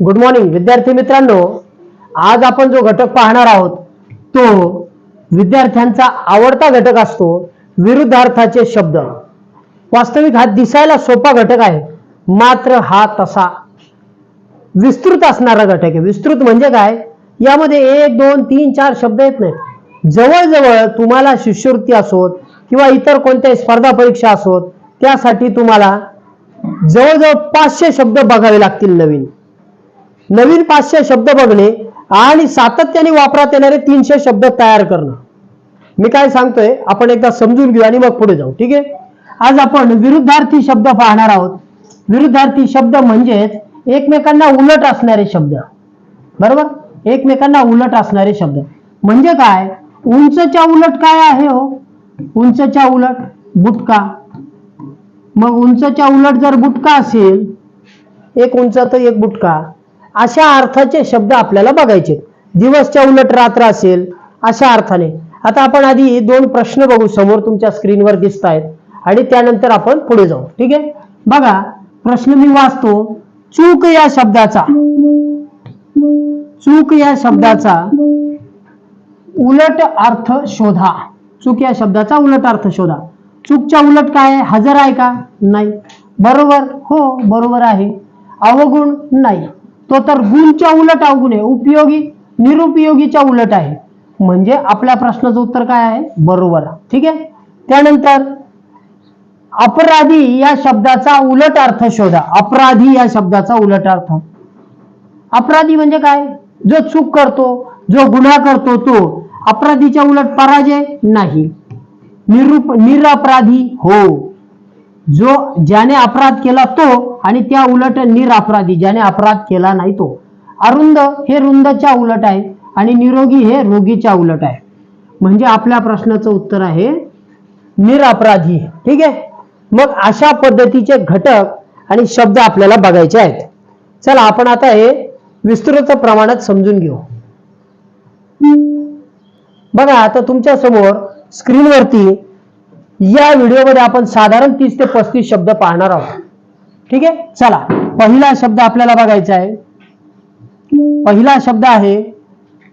Good morning विद्यार्थी मित्रांनो. आज आपण जो घटक पाहणार आहोत तो विद्यार्थ्यांचा आवडता घटक असतो विरुद्धार्थाचे शब्द. वास्तविक हा दिसायला सोपा घटक आहे मात्र हा तसा विस्तृत असणारा घटक आहे. विस्तृत म्हणजे काय? यामध्ये एक दोन तीन चार शब्द येत नाहीत. जवळजवळ तुम्हाला शिष्यवृत्ती असोत किंवा इतर कोणत्याही स्पर्धा परीक्षा असोत त्यासाठी तुम्हाला जवळजवळ पाचशे शब्द बघावे लागतील नवीन. नवीन पाचशे शब्द बघणे आणि सातत्याने वापरात येणारे तीनशे शब्द तयार करणं. मी काय सांगतोय? आपण एकदा समजून घेऊ आणि मग पुढे जाऊ ठीक आहे? आज आपण विरुद्धार्थी शब्द पाहणार आहोत. विरुद्धार्थी शब्द म्हणजेच एकमेकांना उलट असणारे शब्द. बरोबर? एकमेकांना उलट असणारे शब्द. म्हणजे काय? उंचच्या उलट काय आहे हो? उंचच्या उलट बुटका मग उंचच्या उलट जर बुटका असेल एक उंच तर एक बुटका अशा अर्थाचे शब्द आपल्याला बघायचे दिवसच्या उलट रात्र असेल अशा अर्थाने. आता आपण आधी दोन प्रश्न बघू समोर तुमच्या स्क्रीनवर दिसत आहेत. आणि त्यानंतर आपण पुढे जाऊ. ठीक आहे? बघा प्रश्न मी वाचतो. चूक या शब्दाचा. चूक या शब्दाचा उलट अर्थ शोधा. चूक या शब्दाचा उलट अर्थ शोधा. चूकच्या उलट काय? आहे हजर आहे का? नाही. बरोबर? हो बरोबर आहे. अवगुण? नाही. तो तर गुणच्या उलट अवगुण आहे उपयोगी निरुपयोगीच्या उलट आहे. म्हणजे आपल्या प्रश्नाचं उत्तर काय आहे? बरोबर ठीक आहे? त्यानंतर अपराधी या शब्दाचा उलट अर्थ शोधा. अपराधी या शब्दाचा उलट अर्थ. अपराधी म्हणजे काय? जो चूक करतो जो गुन्हा करतो तो अपराधीच्या उलट पराजय नाही. निरुप निरपराधी हो. जो ज्याने अपराध केला तो आणि त्या उलट निरअपराधी ज्याने अपराध केला नाही तो. अरुंद हे रुंदच्या उलट आहे आणि निरोगी हे रोगीच्या उलट आहे. म्हणजे आपल्या प्रश्नाचं उत्तर आहे निरअपराधी. ठीक आहे? मग अशा पद्धतीचे घटक आणि शब्द आपल्याला बघायचे आहेत. चला आपण आता हे विस्तृत प्रमाणात समजून घेऊ. बघा आता तुमच्यासमोर स्क्रीनवरती या व्हिडिओमध्ये आपण साधारण तीस ते पस्तीस शब्द पाहणार आहोत. ठीक आहे? चला पहिला शब्द आपल्याला बघायचा आहे. पहिला शब्द आहे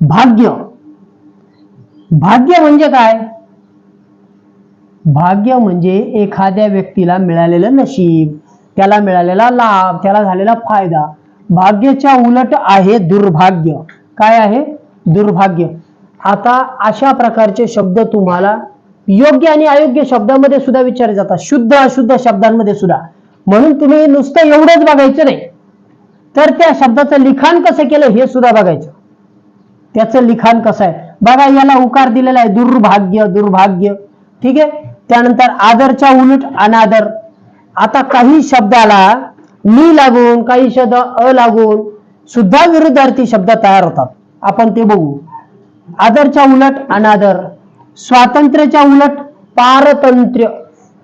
भाग्य. भाग्य म्हणजे काय? भाग्य म्हणजे एखाद्या व्यक्तीला मिळालेलं नशीब त्याला मिळालेला लाभ त्याला झालेला फायदा. भाग्याच्या उलट आहे दुर्भाग्य. काय आहे? दुर्भाग्य. आता अशा प्रकारचे शब्द तुम्हाला योग्य आणि अयोग्य शब्दामध्ये सुद्धा विचारले जातात. शुद्ध अशुद्ध शब्दांमध्ये सुद्धा. म्हणून तुम्ही नुसतं एवढंच बघायचं नाही. तर त्या शब्दाचं लिखाण कसं केलं हे सुद्धा बघायचं. त्याचं लिखाण कसं आहे? बघा याला उकार दिलेला आहे दुर्भाग्य दुर्भाग्य. ठीक आहे? त्यानंतर आदरच्या उलट अनादर. आता काही शब्दाला नि लागून काही शब्द अ लागून सुद्धा विरुद्धार्थी शब्द तयार होतात. आपण ते बघू. आदरच्या उलट अनादर. स्वातंत्र्याच्या उलट पारतंत्र्य.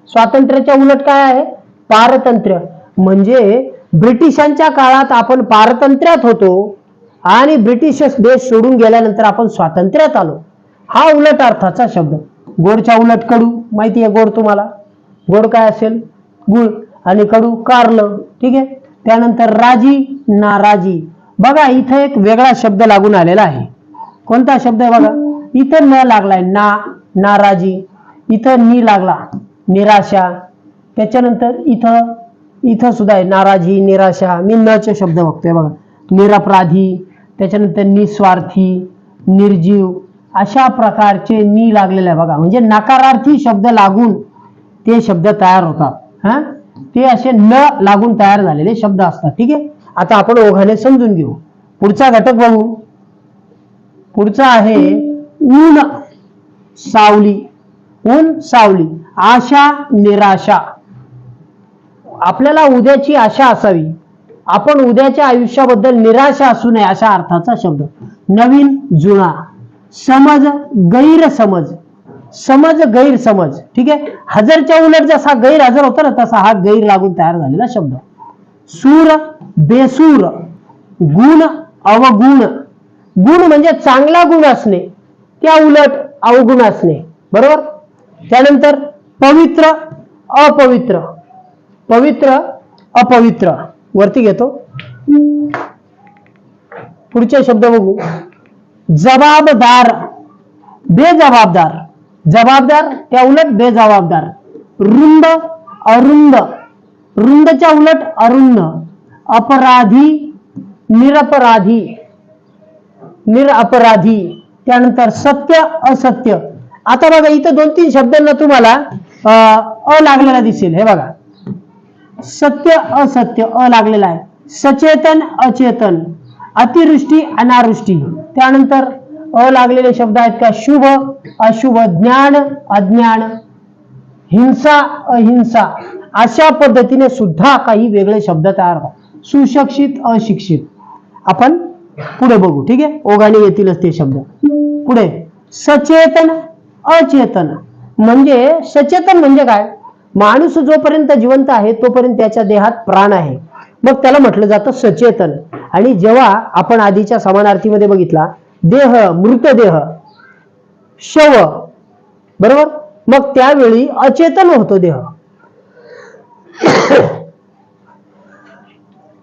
स्वातंत्र्याच्या उलट काय आहे? पारतंत्र्य. म्हणजे ब्रिटिशांच्या काळात आपण पारतंत्र्यात होतो आणि ब्रिटिश देश सोडून गेल्यानंतर आपण स्वातंत्र्यात आलो. हा उलट अर्थाचा शब्द. गोडच्या उलट कडू. माहिती आहे गोड तुम्हाला? गोड काय असेल? गुळ आणि कडू कारलं. ठीक आहे? त्यानंतर राजी नाराजी. बघा इथं एक वेगळा शब्द लागून आलेला आहे. कोणता शब्द आहे बघा? इथं न लागलाय ना नाराजी. इथं नी लागला निराशा. त्याच्यानंतर इथं इथं सुद्धा आहे नाराजी निराशा. मी नचे शब्द बघतोय बघा. निरपराधी त्याच्यानंतर निस्वार्थी निर्जीव. अशा प्रकारचे नी लागलेले आहे बघा. म्हणजे नकारार्थी शब्द लागून ते शब्द तयार होतात. हा? ते असे न लागून तयार झालेले शब्द असतात. ठीक आहे? आता आपण ओघाने समजून घेऊ. पुढचा घटक बघू. पुढचा आहे ऊन सावली ऊन सावली आशा निराशा. आपल्याला उद्याची आशा असावी. आपण उद्याच्या आयुष्याबद्दल निराशा असू नये अशा अर्थाचा शब्द. नवीन जुना. समज गैरसमज. समज गैरसमज. ठीक आहे? हजरच्या उलट जसा गैरहजर होता ना तसा हा गैर लागून तयार झालेला शब्द. सूर बेसूर. गुण अवगुण. गुण म्हणजे चांगला गुण असणे. त्या उलट अवगुण असणे. बरोबर? त्यानंतर पवित्र अपवित्र. पवित्र अपवित्र. वरती घेतो. पुढचे शब्द बघू. जबाबदार. बेजबाबदार. जबाबदार त्या उलट बेजबाबदार. रुंद अरुंद. रुंदच्या उलट अरुंद. अपराधी निरपराधी. निरअपराधी. त्यानंतर सत्य असत्य. आता बघा इथं दोन तीन शब्दांना तुम्हाला अं, अ लागलेला दिसेल. हे बघा. सत्य असत्य अ लागलेला आहे. सचेतन अचेतन. अतिवृष्टी अनावृष्टी. त्यानंतर अ लागलेले शब्द आहेत का? शुभ अशुभ ज्ञान अज्ञान. हिंसा अहिंसा. अशा पद्धतीने सुद्धा काही वेगळे शब्द तयार होतात. सुशिक्षित अशिक्षित. आपण पुढे बघू ठीक आहे? ओघाने येतीलच ते शब्द. पुढे सचेतन अचेतन. म्हणजे सचेतन म्हणजे काय? माणूस जोपर्यंत जिवंत आहे तोपर्यंत त्याच्या देहात प्राण आहे. मग त्याला म्हटलं जातं सचेतन. आणि जेव्हा आपण आधीच्या समानार्थीमध्ये बघितला देह मृतदेह शव बरोबर? मग त्यावेळी अचेतन होतो देह.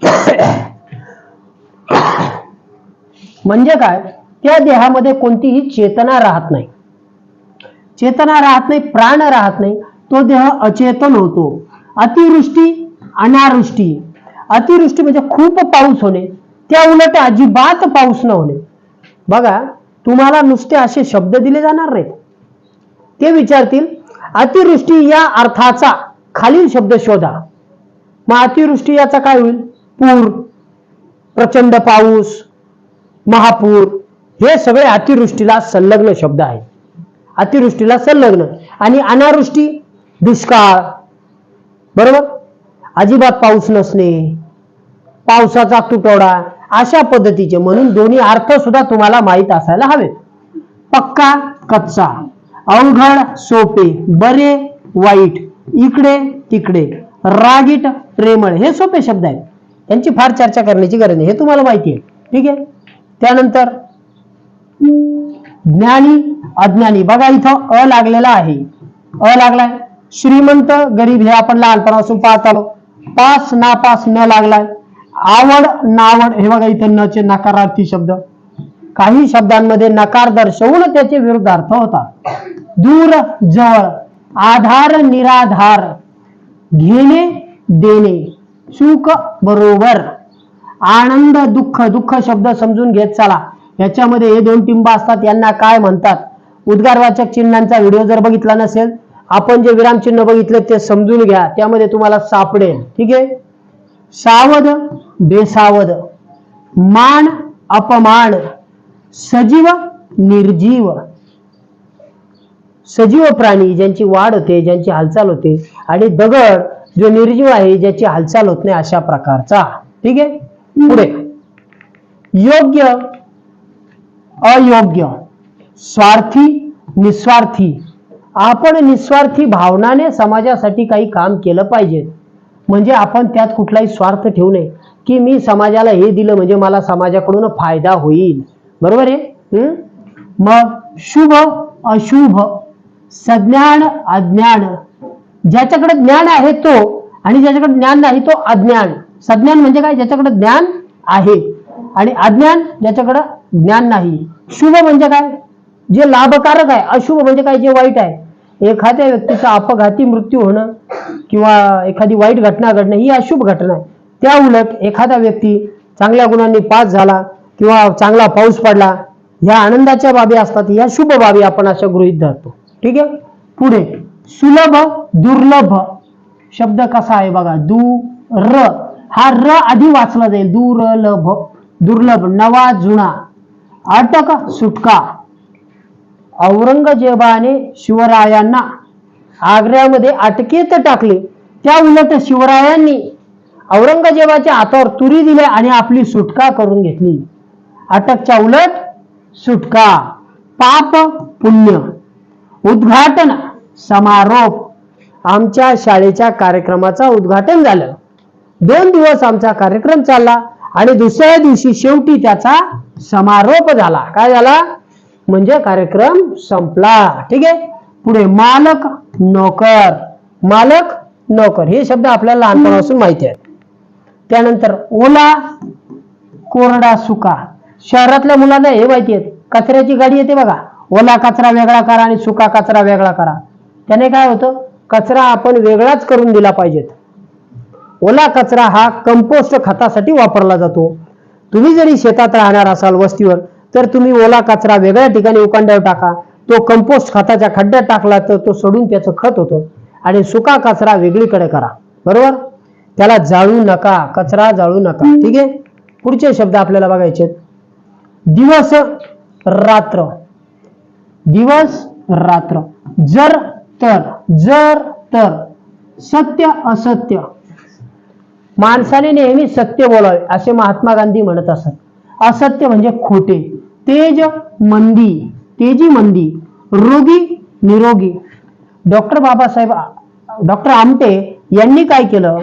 म्हणजे काय? त्या देहामध्ये कोणतीही चेतना राहत नाही. चेतना राहत नाही प्राण राहत नाही तो देह अचेतन होतो. अतिवृष्टी अनावृष्टी. अतिवृष्टी म्हणजे खूप पाऊस होणे त्या उलट अजिबात पाऊस न होणे. बघा तुम्हाला नुसते असे शब्द दिले जाणार नाहीत. ते विचारतील अतिवृष्टी या अर्थाचा खालील शब्द शोधा. मग अतिवृष्टी याचा काय होईल? पूर प्रचंड पाऊस महापूर हे सगळे अतिवृष्टीला संलग्न शब्द आहेत. अतिवृष्टीला संलग्न आणि अनावृष्टी दुष्काळ. बरोबर? अजिबात पाऊस नसणे पावसाचा तुटवडा अशा पद्धतीचे. म्हणून दोन्ही अर्थ सुद्धा तुम्हाला माहीत असायला हवेत. पक्का कच्चा. अवघड सोपे बरे वाईट. इकडे तिकडे. रागीट प्रेमळ. हे सोपे शब्द आहेत. यांची फार चर्चा करण्याची गरज नाही. हे तुम्हाला माहिती आहे. ठीक आहे? त्यानंतर ज्ञानी अज्ञानी. बघा इथं अ लागलेला आहे. अ लागलाय. श्रीमंत गरीब हे आपण लहानपणापासून पाहत आलो. पास नापास न लागलाय. आवड नावड हे बघा इथे नचे नकारार्थी शब्द. काही शब्दांमध्ये नकार दर्शवून त्याचे विरुद्धार्थ होता दूर जवळ. आधार निराधार. घेणे देणे. चूक बरोबर. आनंद दुःख. दुःख शब्द समजून घेत चला. याच्यामध्ये हे दोन टिंब असतात यांना काय म्हणतात? उद्गारवाचक चिन्हांचा व्हिडिओ जर बघितला नसेल आपण जे विरामचिन्ह बघितले ते समजून घ्या त्यामध्ये तुम्हाला सापडेल. ठीक आहे? सावध बेसावध. मान अपमान. सजीव निर्जीव. सजीव प्राणी ज्यांची वाढ होते ज्यांची हालचाल होते आणि दगड जो निर्जीव आहे ज्याची हालचाल होत नाही अशा प्रकारचा. ठीक आहे? पुढे. योग्य अयोग्य. स्वार्थी निस्वार्थी. आपण निस्वार्थी भावनाने समाजासाठी काही काम केलं पाहिजे. म्हणजे आपण त्यात कुठलाही स्वार्थ ठेवू नये. की मी समाजाला हे दिलं म्हणजे मला समाजाकडून फायदा होईल. बरोबर आहे? हम्म? मग शुभ अशुभ सज्ञान अज्ञान. ज्याच्याकडे ज्ञान आहे तो आणि ज्याच्याकडे ज्ञान नाही तो अज्ञान. सज्ञान म्हणजे काय? ज्याच्याकडे ज्ञान आहे. आणि अज्ञान ज्याच्याकडं ज्ञान नाही. शुभ म्हणजे काय? जे लाभकारक आहे अशुभ म्हणजे काय? जे वाईट आहे. एखाद्या व्यक्तीचा अपघाती मृत्यू होणं किंवा एखादी वाईट घटना घडणं ही अशुभ घटना आहे. त्या उलट एखादा व्यक्ती चांगल्या गुणांनी पास झाला किंवा चांगला पाऊस पडला ह्या आनंदाच्या बाबी असतात या शुभ बाबी आपण अशा गृहीत धरतो. ठीक आहे? पुढे. सुलभ दुर्लभ शब्द कसा आहे बघा? दू र हा र आधी वाचला जाईल. दुर्लभ. दुर्लभ. नवा जुना. अटक सुटका. औरंगजेबाने शिवरायांना आग्र्यामध्ये अटकेत टाकले. त्या उलट शिवरायांनी औरंगजेबाच्या हातावर तुरी दिले आणि आपली सुटका करून घेतली. अटकच्या उलट सुटका. पाप पुण्य. उद्घाटन समारोप. आमच्या शाळेच्या कार्यक्रमाचा उद्घाटन झालं. दोन दिवस आमचा कार्यक्रम चालला. आणि दुसऱ्या दिवशी शेवटी त्याचा समारोप झाला. काय झाला? म्हणजे कार्यक्रम संपला. ठीक आहे? पुढे मालक नोकर. मालक नोकर. हे शब्द आपल्याला लहानपणापासून माहिती आहेत. त्यानंतर ओला कोरडा सुका. शहरातल्या मुलांना हे माहिती आहेत. कचऱ्याची गाडी येते बघा. ओला कचरा वेगळा करा आणि सुका कचरा वेगळा करा. त्याने काय होतं? कचरा आपण वेगळाच करून दिला पाहिजेत. ओला कचरा हा कंपोस्ट खतासाठी वापरला जातो. तुम्ही जरी शेतात राहणार असाल वस्तीवर तर तुम्ही ओला कचरा वेगळ्या ठिकाणी उकांड्यावर टाका. तो कंपोस्ट खताच्या खड्ड्यात टाकला तर तो सोडून त्याचं खत होतं. आणि सुका कचरा वेगळीकडे करा. बरोबर? त्याला जाळू नका. कचरा जाळू नका. ठीक आहे? पुढचे शब्द आपल्याला बघायचे दिवस रात्र. दिवस रात्र. जर तर. जर तर. सत्य असत्य. माणसाने नेहमी सत्य बोलावे असे महात्मा गांधी म्हणत असत. असत्य म्हणजे खोटे. तेज मंदी तेजी मंदी रोगी निरोगी. डॉक्टर बाबासाहेब डॉक्टर आमटे यांनी काय केलं?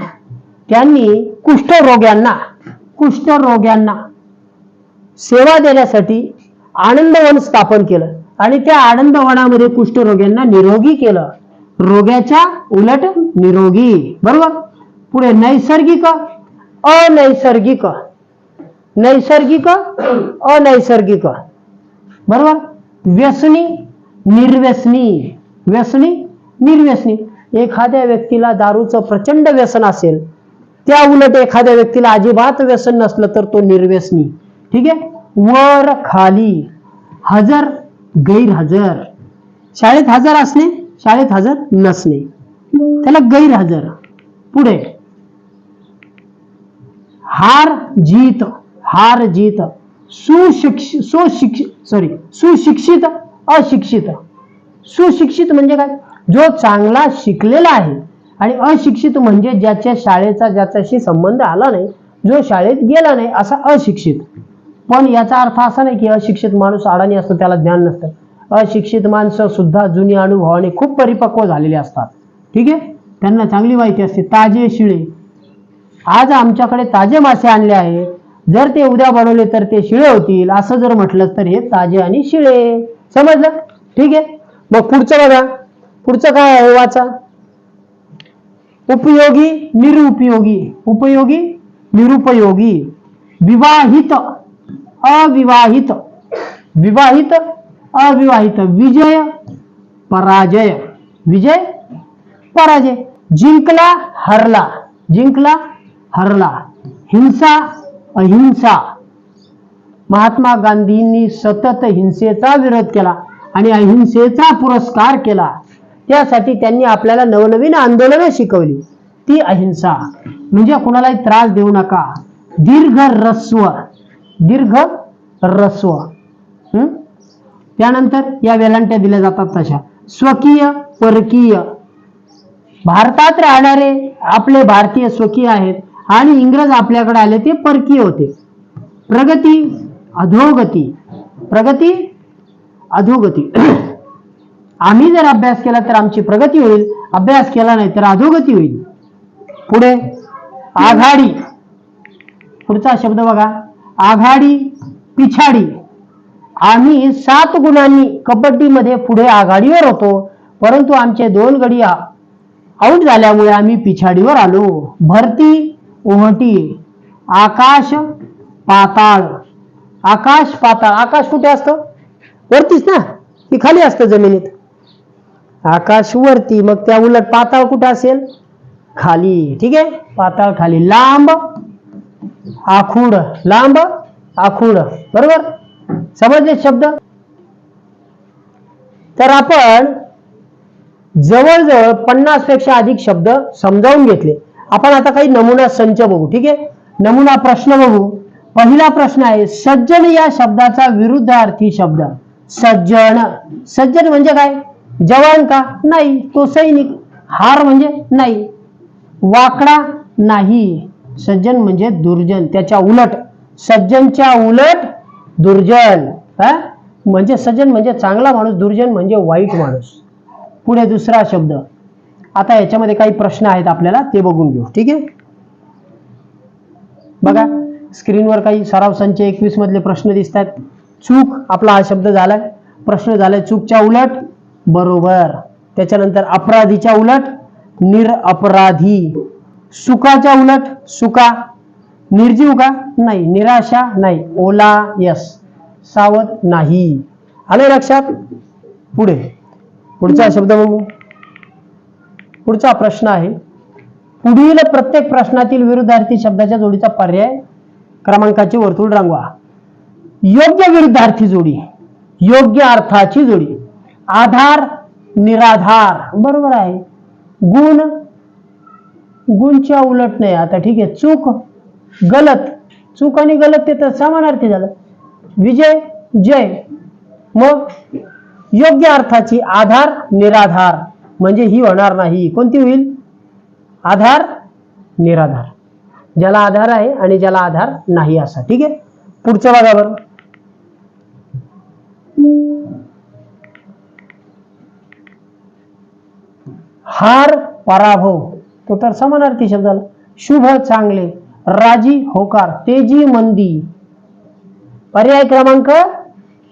त्यांनी कुष्ठरोग्यांना कुष्ठरोग्यांना सेवा देण्यासाठी आनंदवन स्थापन केलं. आणि त्या आनंदवनामध्ये कुष्ठरोग्यांना निरोगी केलं. रोग्याच्या उलट निरोगी. बरोबर? पुढे नैसर्गिक अनैसर्गिक. नैसर्गिक अनैसर्गिक. बरोबर? व्यसनी निर्व्यसनी. व्यसनी निर्व्यसनी. एखाद्या व्यक्तीला दारूचं प्रचंड व्यसन असेल त्या उलट एखाद्या व्यक्तीला अजिबात व्यसन नसलं तर तो निर्व्यसनी. ठीक आहे? वर खाली. हजर गैरहजर. शाळेत हजर असणे? शाळेत हजर नसणे. त्याला गैरहजर. पुढे. हार जीत हार जीत सुशिक्ष सुशिक्ष सॉरी सुशिक्षित अशिक्षित. सुशिक्षित म्हणजे काय? जो चांगला शिकलेला आहे आणि अशिक्षित म्हणजे ज्याच्या शाळेचा ज्याच्याशी संबंध आला नाही जो शाळेत गेला नाही असा अशिक्षित. पण याचा अर्थ असा नाही की अशिक्षित माणूस अडाणी असतो त्याला ज्ञान नसतं. अशिक्षित माणसं सुद्धा जुनी अनुभवाने खूप परिपक्व झालेले असतात. ठीक आहे? त्यांना चांगली माहिती असते. ताजे शिळे. आज आमच्याकडे ताजे मासे आणले आहे जर ते उद्या बनवले तर ते शिळे होतील. असं जर म्हटलं तर हे ताजे आणि शिळे. समजलं? ठीक आहे? मग पुढचं बघा. पुढचं काय आहे वाचा? उपयोगी निरुपयोगी. उपयोगी निरुपयोगी. विवाहित अविवाहित. विवाहित अविवाहित. विजय पराजय. विजय पराजय. जिंकला हरला. जिंकला हरला. हिंसा अहिंसा. महात्मा गांधींनी सतत हिंसेचा विरोध केला आणि अहिंसेचा पुरस्कार केला. त्यासाठी त्यांनी आपल्याला नवनवीन आंदोलनं शिकवली. ती अहिंसा. म्हणजे कुणालाही त्रास देऊ नका. दीर्घ रस्व दीर्घ रस्व त्यानंतर या वेलांट्या दिल्या जातात तशा. स्वकीय परकीय. भारतात राहणारे आपले भारतीय स्वकीय आहेत. आणि इंग्रज आपल्याकडे आले ते परकीय होते. प्रगती अधोगती. प्रगती अधोगती. आम्ही जर अभ्यास केला तर आमची प्रगती होईल. अभ्यास केला नाही तर अधोगती होईल. पुढे आघाडी. पुढचा शब्द बघा. आघाडी पिछाडी. आम्ही सात गुणांनी कबड्डीमध्ये पुढे आघाडीवर होतो. परंतु आमचे दोन गडी आऊट झाल्यामुळे आम्ही पिछाडीवर आलो. भरती ओहटी आकाश पाताळ. आकाश पाताळ. आकाश कुठे असतं? वरतीच ना? की खाली असतं जमिनीत? आकाश वरती. मग त्या उलट पाताळ कुठं असेल? खाली. ठीक आहे? पाताळ खाली. लांब आखूड. लांब आखूड. बरोबर? समजले शब्द? तर आपण जवळजवळ पन्नासपेक्षा अधिक शब्द समजावून घेतले. आपण आता काही नमुना संच बघू ठीक आहे? नमुना प्रश्न बघू. पहिला प्रश्न आहे सज्जन या शब्दाचा विरुद्धार्थी शब्द. सज्जन. सज्जन म्हणजे काय? जवान का? नाही. तो सैनिक. हार म्हणजे नाही. वाकडा नाही. सज्जन म्हणजे दुर्जन. त्याच्या उलट. सज्जनच्या उलट दुर्जन. हा? म्हणजे सज्जन म्हणजे चांगला माणूस दुर्जन म्हणजे वाईट माणूस. पुढे दुसरा शब्द. आता याच्यामध्ये काही प्रश्न आहेत आपल्याला ते बघून घेऊ. ठीक आहे? बघा स्क्रीनवर काही सराव संच एकवीस मधले प्रश्न दिसत आहेत चूक आपला हा शब्द झालाय. प्रश्न झालाय चूकच्या उलट बरोबर. त्याच्यानंतर अपराधीच्या उलट निरअपराधी. सुखाच्या उलट सुका. निर्जीव का? नाही. निराशा नाही. ओला यस. सावध नाही. आले लक्षात? पुढे. पुढचा शब्द बघू. पुढचा प्रश्न आहे. पुढील प्रत्येक प्रश्नातील विरुद्धार्थी शब्दाच्या जोडीचा पर्याय क्रमांकाचे वर्तुळ रांगवा. योग्य विरुद्धार्थी जोडी योग्य अर्थाची जोडी. आधार निराधार बरोबर आहे. गुण गुणच्या उलट नाही. आता ठीक आहे. चूक गलत. चूक आणि गलत ते तर समानार्थी झालं. विजय जय. मग योग्य अर्थाची आधार निराधार. म्हणजे ही होणार नाही. कोणती होईल? आधार निराधार. ज्याला आधार आहे आणि ज्याला आधार नाही असा. ठीक आहे? पुढचं भागावर. हार पराभव. तो तर समानार्थी शब्द झाला शुभ चांगले. राजी होकार. तेजी मंदी. पर्याय क्रमांक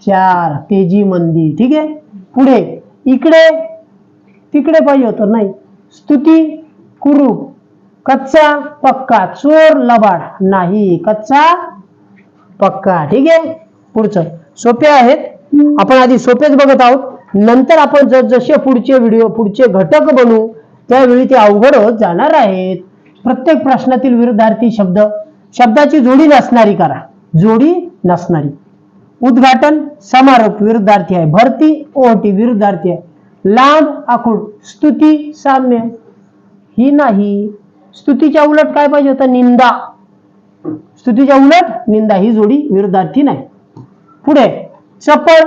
चार. तेजी मंदी. ठीक आहे? पुढे. इकडे. तिकडे पाहिजे होतं नाही. स्तुती कुरूप कच्चा पक्का चोर लबाड नाही. कच्चा पक्का. ठीक आहे? पुढचं. सोपे आहेत. आपण आधी सोपेच बघत आहोत. नंतर आपण जस जसे पुढचे व्हिडिओ पुढचे घटक बनवू त्यावेळी ते अवघड होत जाणार आहेत. प्रत्येक प्रश्नातील विरुद्धार्थी शब्द शब्दाची जोडी नसणारी करा. जोडी नसणारी. उद्घाटन समारोप विरुद्धार्थी आहे. भरती ओहटी विरुद्धार्थी आहे. लांब आखूड. स्तुती साम्य. ही नाही. स्तुतीच्या उलट काय पाहिजे होतं? निंदा. स्तुतीच्या उलट निंदा. ही जोडी विरुद्धार्थी नाही. पुढे. चपळ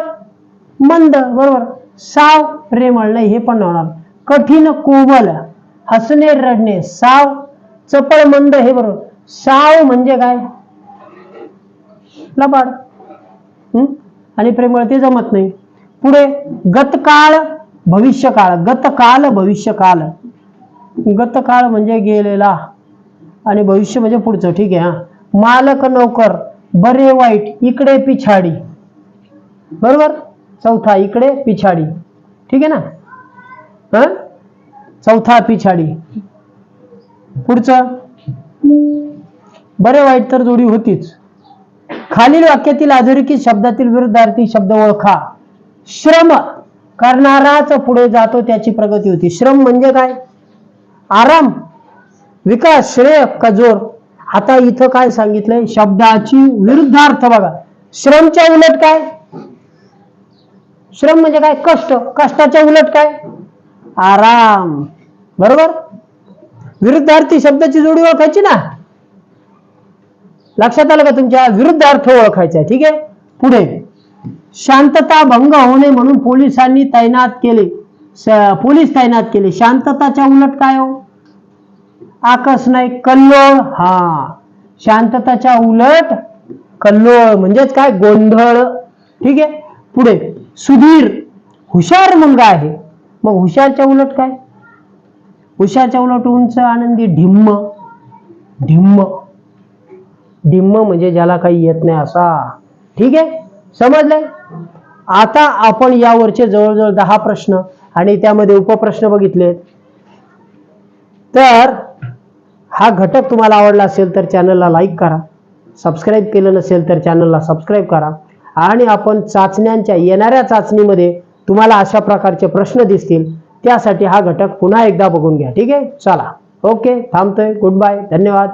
मंद बरोबर. साव प्रेमळ नाही हे पण होणार. कठीण कोमल. हसणे रडणे. साव चपळ मंद हे बरोबर. साव म्हणजे काय? लबाड. आणि प्रेमळ ते जमत नाही. पुढे गतकाळ भविष्यकाळ गतकाल भविष्यकाल गतकाळ म्हणजे गेलेला आणि भविष्य म्हणजे पुढचं. ठीक आहे हा. मालक नोकर बरे वाईट इकडे पिछाडी. बरोबर? चौथा इकडे पिछाडी. ठीक आहे ना? हा चौथा पिछाडी. पुढचं? बरे वाईट तर जोडी होतीच. खालील वाक्यातील अधोरेखित शब्दातील विरुद्धार्थी शब्द ओळखा. श्रम. करणाराच पुढे जातो त्याची प्रगती होती. श्रम म्हणजे काय? आराम विकास श्रेय कजोर. आता इथं काय सांगितलंय? शब्दाची विरुद्धार्थ बघा. श्रमच्या उलट काय? श्रम म्हणजे काय? कष्ट. कष्टाच्या उलट काय? आराम. बरोबर? विरुद्धार्थी शब्दाची जोडी ओळखायची ना? लक्षात आलं का तुमच्या? विरुद्ध अर्थ ओळखायचा ठीक आहे? पुढे. शांतता भंग होऊ नये म्हणून पोलिसांनी तैनात केले. पोलीस तैनात केले. शांतताच्या उलट काय हो? आकस नाही कल्लोळ. हा. शांतताच्या उलट कल्लोळ म्हणजेच काय? गोंधळ. ठीक आहे? पुढे. सुधीर. हुशार मुलगा आहे. मग हुशारच्या उलट काय? हुशारच्या उलट उंच आनंदी ढिम्म. ढिम्म. डिम्म म्हणजे ज्याला काही येत नाही असा. ठीक आहे? समजलंय? आता आपण यावरचे जवळजवळ दहा प्रश्न आणि त्यामध्ये उपप्रश्न बघितले तर हा घटक तुम्हाला आवडला असेल तर चॅनलला लाईक करा. सबस्क्राईब केलं नसेल तर चॅनलला सबस्क्राईब करा. आणि आपण चाचण्यांच्या येणाऱ्या चाचणीमध्ये तुम्हाला अशा प्रकारचे प्रश्न दिसतील. त्यासाठी हा घटक पुन्हा एकदा बघून घ्या. ठीक आहे? चला. ओके थांबतोय. गुड बाय धन्यवाद.